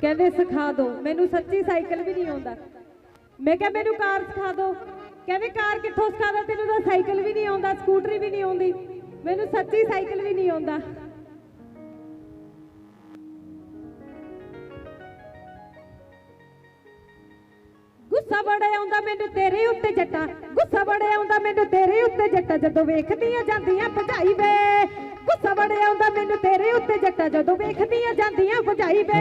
ਕਹਿੰਦੇ, ਸਿਖਾ ਦਿਓ ਮੈਨੂੰ ਸੱਚੀ ਸਾਈਕਲ ਵੀ ਨਹੀਂ ਆਉਂਦਾ। ਮੈਂ ਕਿਹਾ, ਮੈਨੂੰ ਕਾਰ ਸਿਖਾ ਦਿਓ ਕਹਿੰਦੇ, ਕਾਰ ਕਿੱਥੋਂ ਸਿਖਾਦਾ ਤੈਨੂੰ ਤਾਂ ਸਾਈਕਲ ਵੀ ਨਹੀਂ ਆਉਂਦਾ, ਸਕੂਟਰੀ ਵੀ ਨਹੀਂ ਆਉਂਦੀ। ਮੈਨੂੰ ਸੱਚੀ ਸਾਈਕਲ ਵੀ ਨਹੀਂ ਆਉਂਦਾ। ਗੁੱਸਾ ਬੜਾ ਆਉਂਦਾ ਮੈਨੂੰ ਤੇਰੇ ਉੱਤੇ ਜੱਟਾ। ਗੁੱਸਾ ਬੜਾ ਆਉਂਦਾ ਮੈਨੂੰ ਤੇਰੇ ਉੱਤੇ ਜੱਟਾ। ਜਦੋਂ ਵੇਖਦੀਆਂ ਜਾਂਦੀਆਂ ਭਜਾਈ ਵੇ। ਗੁੱਸਾ ਬੜਾ ਆਉਂਦਾ, ਮੈਨੂੰ ਤੇਰੇ ਉੱਤੇ ਜੱਟਾ ਜਦੋਂ ਵੇਖਦੀਆਂ ਜਾਂਦੀਆਂ ਭਜਾਈ ਵੇ।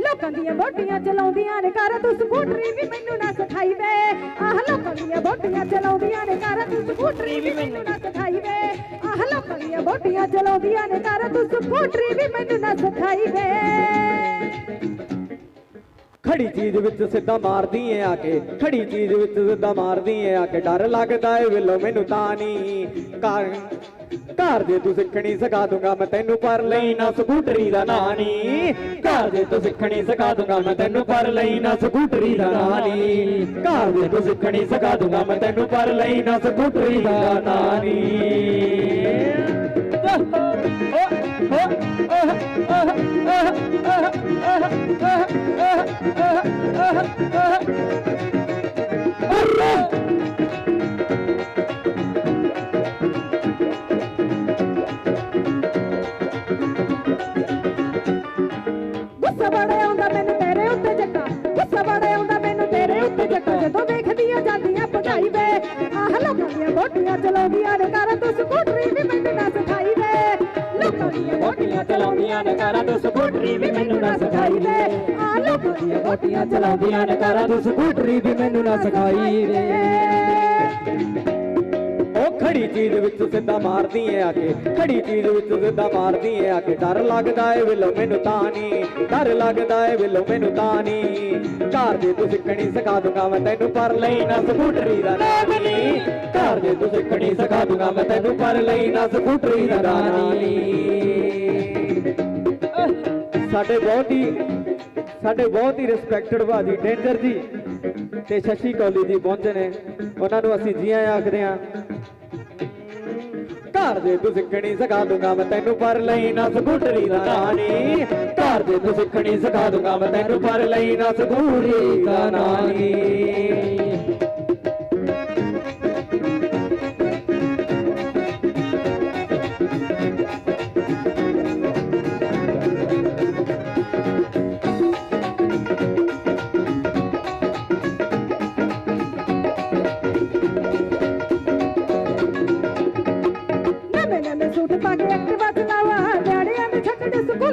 ਲੋਕਾਂ ਦੀਆਂ ਬੋਟੀਆਂ ਚਲਾਉਂਦੀਆਂ ਨੇ ਕਰ ਤੂੰ ਸਕੂਟਰੀ ਵੀ ਮੈਨੂੰ ਨਾ ਸਿਖਾਈ ਵੇ। ਆਹ ਲੋਕਾਂ ਦੀਆਂ ਬੋਟੀਆਂ ਚਲਾਉਂਦੀਆਂ ਨੇ ਕਰ ਤੂੰ ਸਕੂਟਰੀ ਵੀ ਮੈਨੂੰ ਨਾ ਸਿਖਾਈ ਵੇ। ਆਹ ਲੋਕਾਂ ਦੀਆਂ ਬੋਟੀਆਂ ਚਲਾਉਂਦੀਆਂ ਨੇ ਕਰ ਤੂੰ ਸਕੂਟਰੀ ਵੀ ਮੈਨੂੰ ਨਾ ਸਿਖਾਈ ਵੇ। ਖੜੀ ਚੀਜ਼ ਵਿੱਚ ਸਿੱਧਾ ਮਾਰਦੀ ਏ ਆ ਕੇ, ਖੜੀ ਚੀਜ਼ ਵਿੱਚ ਸਿੱਧਾ ਮਾਰਦੀ ਏ ਆ ਕੇ, ਡਰ ਲੱਗਦਾ ਏ ਵੇਲੋ ਮੈਨੂੰ ਤਾਂ ਨਹੀਂ। ਘਰ ਘਰ ਦੇ ਤੂੰ ਸਿੱਖਣੀ ਸਿਖਾ ਦੂੰਗਾ ਮੈਂ ਤੈਨੂੰ ਪਰ ਲਈ ਨਾ ਸਕੂਟਰੀ ਦਾ ਨਾਂ ਨਹੀਂ। ਘਰ ਦੇ ਤੂੰ ਸਿੱਖਣੀ ਸਿਖਾ ਦੂੰਗਾ ਮੈਂ ਤੈਨੂੰ ਪਰ ਲਈ ਨਾ ਸਕੂਟਰੀ ਦਾ ਨਾਂ ਨਹੀਂ। ਘਰ ਦੇ ਤੂੰ ਸਿੱਖਣੀ ਸਿਖਾ ਦੂੰਗਾ ਮੈਂ ਤੈਨੂੰ ਪਰ ਲਈ ਨਾ ਸਕੂਟਰੀ ਦਾ ਨਾਂ ਨਹੀਂ। ਗੁੱਸਾ ਬੜਾ ਆਉਂਦਾ ਮੈਨੂੰ ਤੇਰੇ ਉੱਤੇ ਜੱਟਾ ਗੁੱਸਾ ਬੜਾ ਆਉਂਦਾ ਮੈਨੂੰ ਤੇਰੇ ਉੱਤੇ ਜੱਟਾ ਜਦੋਂ ਵੇਖਦੀਆਂ ਜਾਂਦੀਆਂ ਭਗਾਈ ਵੇ, ਆਹ ਲੋਕਾਂ ਦੀਆਂ ਬੋਟੀਆਂ ਚਲਾਉਂਦੀਆਂ ਨੇ ਕਰ ਤੂੰ ਸਕੂਟਰੀ ਵੀ ਮੈਨੂੰ ਨਾ ਸਿਖਾਈ ਵੇ। ਲੋਕਾਂ ਦੀਆਂ ਬੋਟੀਆਂ ਚਲਾਉਂਦੀਆਂ ਨੇ ਕਰ ਤੂੰ ਸਕੂਟਰੀ ਵੀ ਮੈਨੂੰ ਨਾ ਸਿਖਾਈ ਵੇ। ਆਹ ਲੋਕਾਂ ਦੀਆਂ ਬੋਟੀਆਂ ਚਲਾਉਂਦੀਆਂ ਨੇ ਕਰ ਤੂੰ ਸਕੂਟਰੀ ਵੀ ਮੈਨੂੰ ਨਾ ਸਿਖਾਈ ਵੇ। ਖੜੀ ਚੀਜ਼ ਵਿੱਚ ਸਿੱਧਾ ਮਾਰਦੀ ਏ ਆ ਕੇ, ਖੜੀ ਚੀਜ਼ ਵਿੱਚ ਸਿੱਧਾ ਮਾਰਦੀ ਏ ਆ ਕੇ। ਡਰ ਲੱਗਦਾ ਏ ਵੇਲੋ ਮੈਨੂੰ ਤਾਂ ਨਹੀਂ। ਡਰ ਲੱਗਦਾ ਏ ਵੇਲੋ ਮੈਨੂੰ ਤਾਂ ਨਹੀਂ। ਘਰ ਦੇ ਤੂੰ ਸਿੱਖਣੀ ਸਿਖਾ ਦੂੰਗਾ ਮੈਂ ਤੈਨੂੰ, ਪਰ ਲਈ ਨਾ ਸਕੂਟਰੀ ਦਾ ਨਾਮ ਨਹੀਂ। ਘਰ ਦੇ ਤੂੰ ਸਿੱਖਣੀ ਸਿਖਾ ਦੂੰਗਾ ਮੈਂ ਤੈਨੂੰ, ਪਰ ਲਈ ਨਾ ਸਕੂਟਰੀ ਦਾ ਨਾਮ ਨਹੀਂ। ਸਾਡੇ ਬਹੁਤ ਹੀ, ਸਾਡੇ ਬਹੁਤ ਹੀ ਰਿਸਪੈਕਟਡ ਭਾਜੀ, ਡੇਂਜਰ ਜੀ ਤੇ ਸ਼ਸ਼ੀ ਕੌਲੀ ਜੀ ਪਹੁੰਚੇ ਨੇ। ਉਹਨਾਂ ਨੂੰ ਅਸੀਂ ਜੀ ਆਇਆਂ ਆਖਦੇ ਹਾਂ। ਘਰ ਦੇ ਤੂੰ ਸਿੱਖਣੀ ਸਿਖਾ ਦੂੰਗਾ ਮੈਂ ਤੈਨੂੰ, ਪਰ ਲਈ ਨਾ ਸਕੂਟਰੀ ਦਾ ਨਾਨੀ। ਘਰ ਦੇ ਤੂੰ ਸਿੱਖਣੀ ਸਿਖਾ ਦੂੰਗਾ ਮੈਂ ਤੈਨੂੰ, ਪਰ ਲਈ ਨਾ ਸਕੂਟਰੀ ਦਾ ਨਾਨੀ।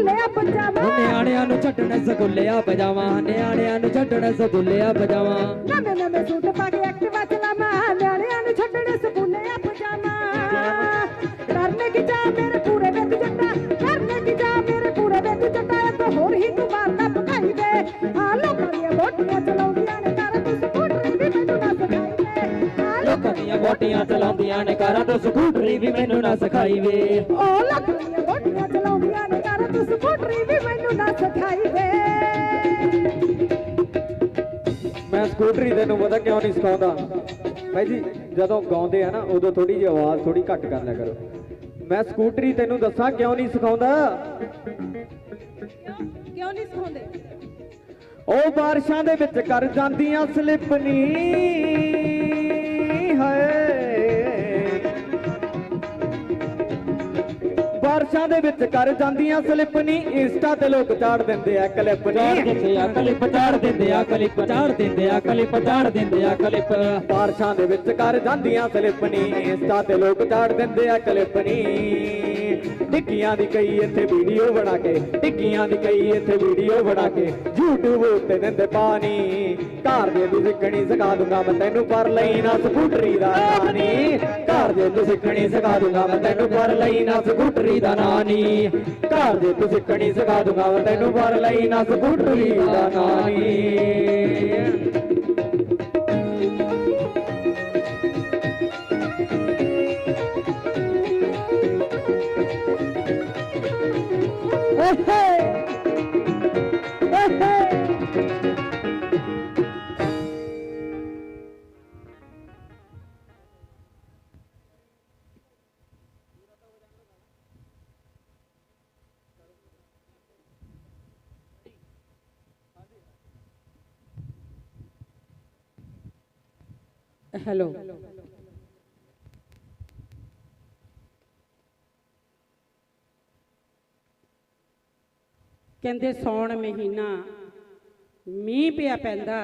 ਪੰਜਾਵਾ ਨਿਆਣਿਆਂ ਨੂੰ ਛੱਡਣਾ ਸਕੂਲਿਆ ਪਜਾਵਾ ਨਿਆਣਿਆਂ ਨੂੰ ਛੱਡਣਾ ਸਕੂਲਿਆ ਪਜਾਵਾ। ਨਵੇਂ ਨਵੇਂ ਸੂਟ ਪਾ ਕੇ ਐਕਟਿਵਾ ਚਲਾਵਾ ਨਿਆਣਿਆਂ ਨੂੰ ਛੱਡਣ ਸਕੂਲੇ ਆ ਪਜਾਮਾ ਕਰਨੇ ਕੀ ਜਾ ਮੇਰੇ ਪੂਰੇ ਵਿੱਚ ਜੱਟਾ ਕਰਨੇ ਕੀ ਜਾ ਮੇਰੇ ਪੂਰੇ ਵਿੱਚ ਜੱਟਾ ਤਾਂ ਹੋਰ ਹੀ ਤੂੰ ਮਾਰਦਾ ਭਖਾਈ ਵੇ ਆ ਲੋਕਾਂ ਦੀਆਂ ਬੋਟੀਆਂ ਚਲਾਉਂਦੀਆਂ ਨੇ ਕਰ ਤੂੰ ਸਕੂਟਰੀ ਵੀ ਮੈਨੂੰ ਨਾ ਸਿਖਾਈ ਵੇ ਆ ਲੋਕਾਂ ਦੀਆਂ ਬੋਟੀਆਂ ਚਲਾਉਂਦੀਆਂ ਨੇ ਕਾਰਾਂ ਤੋਂ ਸਕੂਟਰੀ ਵੀ ਮੈਨੂੰ ਨਾ ਸਿਖਾਈ ਵੇ ਉਹ ਲੋਕਾਂ ਦੀਆਂ ਬੋਟੀਆਂ ਚਲਾਉਂਦੀਆਂ ਨੇ ਕਰ ਤੂੰ ਸਕੂਟਰੀ ਵੀ ਮੈਨੂੰ ਨਾ ਸਿਖਾਈ ਵੇ ਮੈਂ ਸਕੂਟਰੀ ਤੈਨੂੰ ਪਤਾ ਕਿਉਂ ਨਹੀਂ ਸਿਖਾਉਂਦਾ? ਭਾਈ ਜੀ ਜਦੋਂ ਗਾਉਂਦੇ ਆ ਨਾ ਉਦੋਂ ਥੋੜੀ ਜਿਹੀ ਆਵਾਜ਼ ਥੋੜੀ ਘੱਟ ਕਰ ਲਿਆ ਕਰੋ। ਮੈਂ ਸਕੂਟਰੀ ਤੈਨੂੰ ਦੱਸਾਂ ਕਿਉਂ ਨਹੀਂ ਸਿਖਾਉਂਦਾ? ਕਿਉਂ ਨਹੀਂ ਸਿਖਾਉਂਦੇ? ਉਹ ਬਾਰਿਸ਼ਾਂ ਦੇ ਵਿੱਚ ਕਰ ਜਾਂਦੀਆਂ ਸਲਿੱਪ ਨੀ। ਹਾਏ। ਬਾਰਿਸ਼ਾਂ ਦੇ ਵਿੱਚ ਕਰ ਜਾਂਦੀਆਂ ਸਲਿੱਪ ਨੀ ਇੰਸਟਾ ਤੇ ਲੋਕ ਚਾੜ ਦਿੰਦੇ ਆ ਕਲਿੱਪ ਚਾੜ ਨੀ ਦਿੰਦੇ ਆ ਕਲਿੱਪ ਚਾੜ ਦਿੰਦੇ ਆ ਕਲਿੱਪ ਚਾੜ ਦਿੰਦੇ ਆ ਕਲਿੱਪ ਚਾੜ ਦਿੰਦੇ ਆ ਕਲਿੱਪ। ਬਾਰਿਸ਼ਾਂ ਦੇ ਵਿੱਚ ਕਰ ਜਾਂਦੀਆਂ ਸਲਿੱਪ ਨੀ ਇੰਸਟਾ ਤੇ ਲੋਕ ਚਾੜ ਦਿੰਦੇ ਆ ਕਲਿੱਪ ਨੀ ਟਿੱਕੀਆਂ ਦੀ ਕਈ ਇੱਥੇ ਵੀਡੀਓ ਬਣਾ ਕੇ ਟਿੱਕੀਆਂ ਦੀ ਕਈ ਇੱਥੇ ਵੀਡੀਓ ਬਣਾ ਕੇ YouTube ਉੱਤੇ ਦਿੰਦੇ ਪਾਣੀ। ਘਰ ਦੇ ਤੂੰ ਸਿੱਖਣੀ ਸਿਖਾ ਦੂੰਗਾ ਮੈਂ ਤੈਨੂੰ ਪਰ ਲਈ ਨਾ ਸਕੂਟਰੀ ਦਾ ਨਾਨੀ। ਘਰ ਦੇ ਤੂੰ ਸਿੱਖਣੀ ਸਿਖਾ ਦੂੰਗਾ ਮੈਂ ਤੈਨੂੰ ਪਰ ਲਈ ਨਾ ਸਕੂਟਰੀ ਦਾ ਨਾਨੀ। ਘਰ ਦੇ ਤੂੰ ਸਿੱਖਣੀ ਸਿਖਾ ਦੂੰਗਾ ਮੈਂ ਤੈਨੂੰ ਪਰ ਲਈ ਨਾ ਸਕੂਟਰੀ ਦਾ ਨਾਨੀ। Hey! ਹੈਲੋ ਕਹਿੰਦੇ ਸੌਣ ਮਹੀਨਾ ਮੀਂਹ ਪਿਆ ਪੈਂਦਾ।